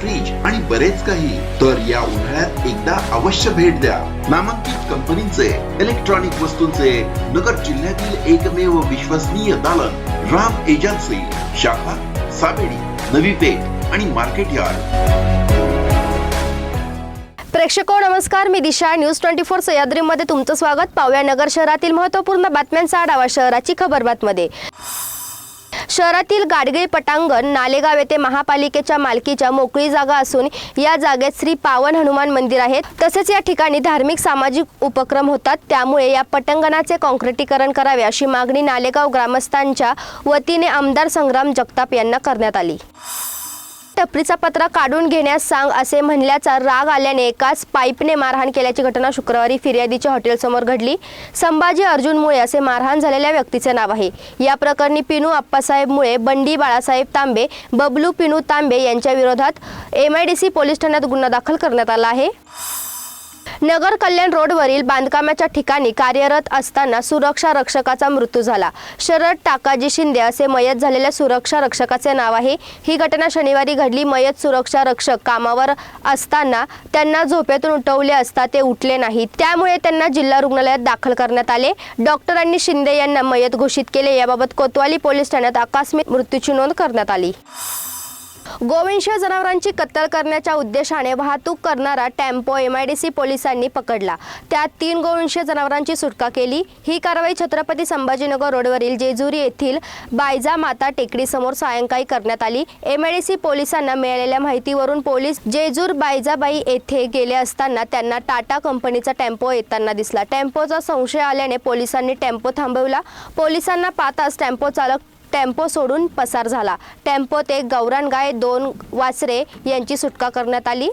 Fridge आणि बरेच काही. तर या उन्हाळ्यात एकदा अवश्य भेट द्या. नामांकित कंपनीचे इलेक्ट्रॉनिक वस्तूंचे नगर जिल्ह्यातील एकमेव विश्वसनीय दालन राम एजन्सी शाखा साबेडी नवी पेठ आणि मार्केट यार्ड. प्रेक्षको नमस्कार. मी दिशा. न्यूज ट्वेंटी फोर सह्याद्रीमध्ये तुमचं स्वागत. पाहूया नगर शहरातील महत्त्वपूर्ण बातम्यांचा आढावा शहराची खबर बातमध्ये. शहरातील गाडगे पटांगण नालेगाव येथे महापालिकेच्या मालकीच्या मोकळी जागा असून या जागेत श्री पावन हनुमान मंदिर आहे. तसेच या ठिकाणी धार्मिक सामाजिक उपक्रम होतात. त्यामुळे या पटांगणाचे कॉन्क्रिटीकरण करावे अशी मागणी नालेगाव ग्रामस्थांच्या वतीने आमदार संग्राम जगताप यांना करण्यात आली. टपरीचा पत्रा काढून घेण्यास सांग असे म्हणल्याचा राग आल्याने एकाच पाईपने मारहाण केल्याची घटना शुक्रवारी फिर्यादीच्या हॉटेलसमोर घडली. संभाजी अर्जुन मुळे असे मारहाण झालेल्या व्यक्तीचे नाव आहे. या प्रकरणी पिनू आप्पासाहेब मुळे बंडी बाळासाहेब तांबे बबलू पिनू तांबे यांच्या विरोधात एमआयडीसी पोलीस ठाण्यात गुन्हा दाखल करण्यात आला आहे. नगर कल्याण रोडवरील बांधकामाच्या ठिकाणी कार्यरत असताना सुरक्षा रक्षकाचा मृत्यू झाला. शरद टाकाजी शिंदे असे मयत झालेल्या सुरक्षा रक्षकाचे नाव आहे. ही घटना शनिवारी घडली. मयत सुरक्षा रक्षक कामावर असताना त्यांना झोपेतून उठवले असता ते उठले नाही. त्यामुळे त्यांना जिल्हा रुग्णालयात दाखल करण्यात आले. डॉक्टरांनी शिंदे यांना मयत घोषित केले. याबाबत कोतवाली पोलीस ठाण्यात आकस्मिक मृत्यूची नोंद करण्यात आली. गोवंशीय जनावरांची कत्तल करण्याच्या उद्देशाने वाहतूक करणारा टेम्पो एमआयडीसी पोलिसांनी पकडला. त्यात तीन गोवंशीय जनावरांची सुटका केली. ही कारवाई छत्रपती संभाजीनगर रोडवरील जेजुरी येथील बायजा माता टेकडीसमोर सायंकाळी करण्यात आली. एमआयडीसी पोलिसांना मिळालेल्या माहितीवरून पोलीस जेजूर बायजाबाई येथे गेले असताना त्यांना टाटा कंपनीचा टेम्पो येताना दिसला. टेम्पोचा संशय आल्याने पोलिसांनी टेम्पो थांबवला. पोलिसांना पाहताच टेम्पो चालक टेम्पो सोडून पसार झाला. टेम्पोत एक गौराण गाय दोन वासरे यांची सुटका करण्यात आली.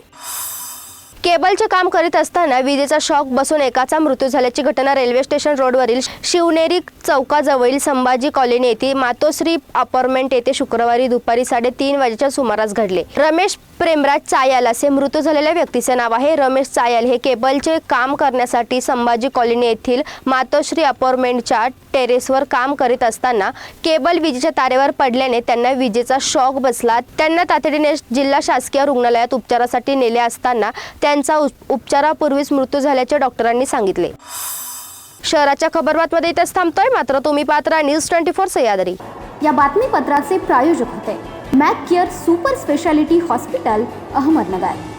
केबलचे काम करीत असताना विजेचा शॉक बसून एकाचा मृत्यू झाल्याची घटना रेल्वे स्टेशन रोडवरील शिवनेरी चौकाजवळील संभाजी कॉलनी येथे मातोश्री अपार्टमेंट येथे शुक्रवारी दुपारी साडेतीन वाजेच्या सुमारास घडले. रमेश प्रेमराज चायल असे मृत्यू झालेल्या व्यक्तीचे नाव आहे रमेश चायल. हे केबलचे काम करण्यासाठी संभाजी कॉलनी येथील मातोश्री अपार्टमेंटच्या टेरेसवर काम करीत असताना केबल विजेच्या तारेवर पडल्याने त्यांना विजेचा शॉक बसला. त्यांना तातडीने जिल्हा शासकीय रुग्णालयात उपचारासाठी नेले असताना त्या उप- उपचारापूर्वीच मृत्यू झाल्याचे डॉक्टरांनी सांगितले. शहराच्या खबरबातमध्ये इथेच थांबतोय. मात्र तुम्ही पात्र न्यूज ट्वेंटी फोर सह्याद्री या बातमीपत्राचे प्रायोजक होते Mac Care super speciality hospital Ahmednagar.